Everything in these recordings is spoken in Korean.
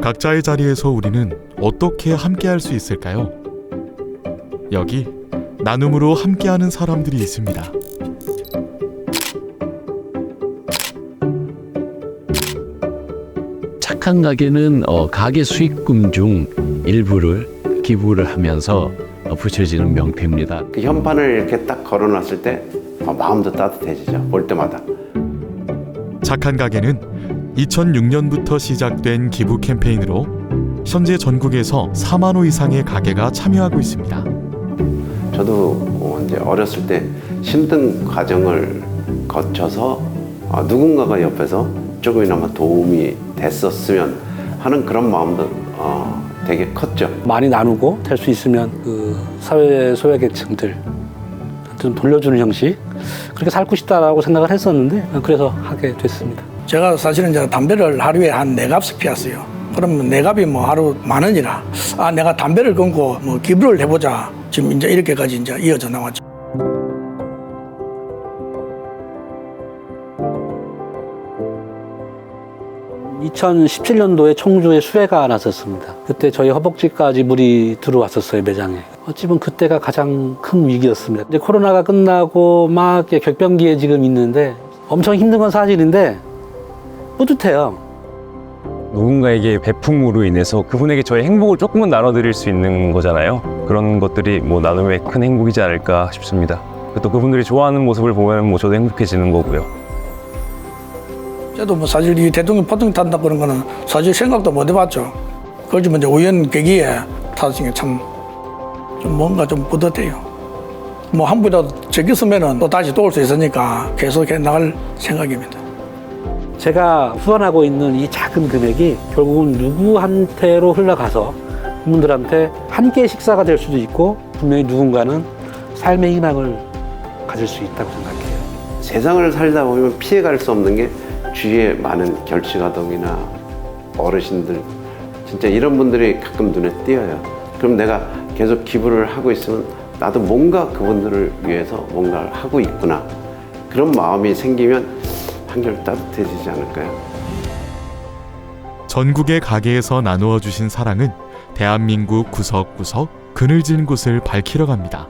각자의 자리에서 우리는 어떻게 함께할 수 있을까요? 여기 나눔으로 함께하는 사람들이 있습니다. 착한 가게는 어, 가게 수익금 중 일부를 기부를 하면서 어, 붙여지는 명패입니다. 그 현판을 이렇게 딱 걸어놨을 때 어, 마음도 따뜻해지죠. 볼 때마다. 착한 가게는 2006년부터 시작된 기부 캠페인으로 현재 전국에서 4만 호 이상의 가게가 참여하고 있습니다. 저도 어, 이제 어렸을 때 힘든 과정을 거쳐서 어, 누군가가 옆에서 조금이나마 도움이 됐었으면 하는 그런 마음도 어, 되게 컸죠. 많이 나누고 될 수 있으면 그 사회 소외계층들 좀 돌려주는 형식 그렇게 살고 싶다라고 생각을 했었는데 그래서 하게 됐습니다. 제가 사실은 이제 담배를 하루에 한 네 값을 피웠어요. 그러면 네 값이 뭐 하루 만 원이라 아 내가 담배를 끊고 뭐 기부를 해보자 지금 이제 이렇게까지 이제 이어져 나왔죠. 이 2017년도에 청주에 수해가 났었습니다. 그때 저희 허벅지까지 물이 들어왔었어요 매장에. 어찌 보면 그때가 가장 큰 위기였습니다. 이제 코로나가 끝나고 막 격변기에 지금 있는데 엄청 힘든 건 사실인데 뿌듯해요. 누군가에게 베품으로 인해서 그분에게 저의 행복을 조금은 나눠드릴 수 있는 거잖아요. 그런 것들이 뭐 나눔의 큰 행복이지 않을까 싶습니다. 또 그분들이 좋아하는 모습을 보면 뭐 저도 행복해지는 거고요. 저도 뭐 사실 이 대통령 포통 탄다 그런 거는 사실 생각도 못 해봤죠. 그렇지만 이제 우연 계기에 타신 게참 좀 뭔가 좀 뿌듯해요. 뭐 한 분이라도 적였으면은 또 다시 도울 수 있으니까 계속해 나갈 생각입니다. 제가 후원하고 있는 이 작은 금액이 결국은 누구한테로 흘러가서 그분들한테 한 끼의 식사가 될 수도 있고 분명히 누군가는 삶의 희망을 가질 수 있다고 생각해요. 세상을 살다 보면 피해갈 수 없는 게 주위에 많은 결식아동이나 어르신들 진짜 이런 분들이 가끔 눈에 띄어요. 그럼 내가 계속 기부를 하고 있으면 나도 뭔가 그분들을 위해서 뭔가를 하고 있구나 그런 마음이 생기면 한결 따뜻해지지 않을까요? 전국의 가게에서 나누어 주신 사랑은 대한민국 구석구석 그늘진 곳을 밝히러 갑니다.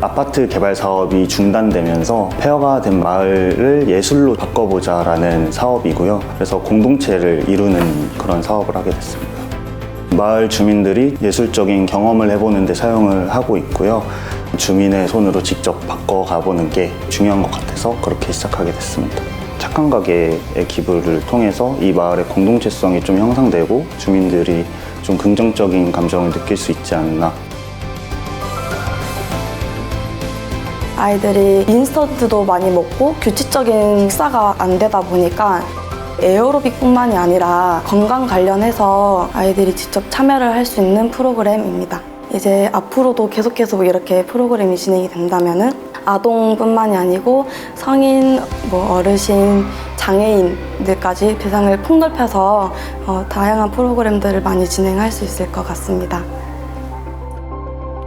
아파트 개발 사업이 중단되면서 폐허가 된 마을을 예술로 바꿔보자라는 사업이고요. 그래서 공동체를 이루는 그런 사업을 하게 됐습니다. 마을 주민들이 예술적인 경험을 해보는 데 사용을 하고 있고요. 주민의 손으로 직접 바꿔 가보는 게 중요한 것 같아서 그렇게 시작하게 됐습니다. 착한 가게의 기부를 통해서 이 마을의 공동체성이 좀 형성되고 주민들이 좀 긍정적인 감정을 느낄 수 있지 않나 아이들이 인스턴트도 많이 먹고 규칙적인 식사가 안 되다 보니까 에어로빅뿐만이 아니라 건강 관련해서 아이들이 직접 참여를 할 수 있는 프로그램입니다. 이제 앞으로도 계속해서 이렇게 프로그램이 진행이 된다면은 아동뿐만이 아니고 성인, 뭐 어르신, 장애인들까지 대상을 폭넓혀서 어, 다양한 프로그램들을 많이 진행할 수 있을 것 같습니다.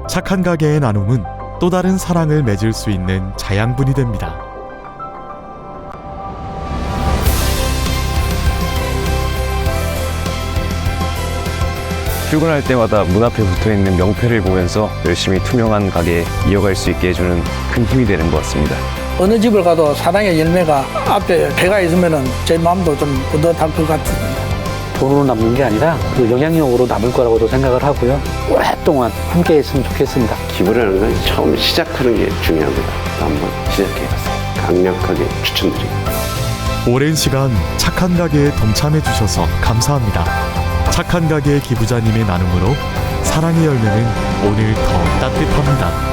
착한 가게의 나눔은 또 다른 사랑을 맺을 수 있는 자양분이 됩니다. 출근할 때마다 문 앞에 붙어 있는 명패를 보면서 열심히 투명한 가게 이어갈 수 있게 해주는 큰 힘이 되는 것 같습니다. 어느 집을 가도 사랑의 열매가 앞에 배가 있으면은 제 마음도 좀 뿌듯할 것 같습니다. 돈으로 남는 게 아니라 그 영향력으로 남을 거라고도 생각을 하고요. 오랫동안 함께 했으면 좋겠습니다. 기부라는 건 처음 시작하는 게 중요합니다. 한번 시작해보세요. 강력하게 추천드립니다. 오랜 시간 착한 가게에 동참해 주셔서 감사합니다. 착한 가게 기부자님의 나눔으로 사랑의 열매는 오늘 더 따뜻합니다.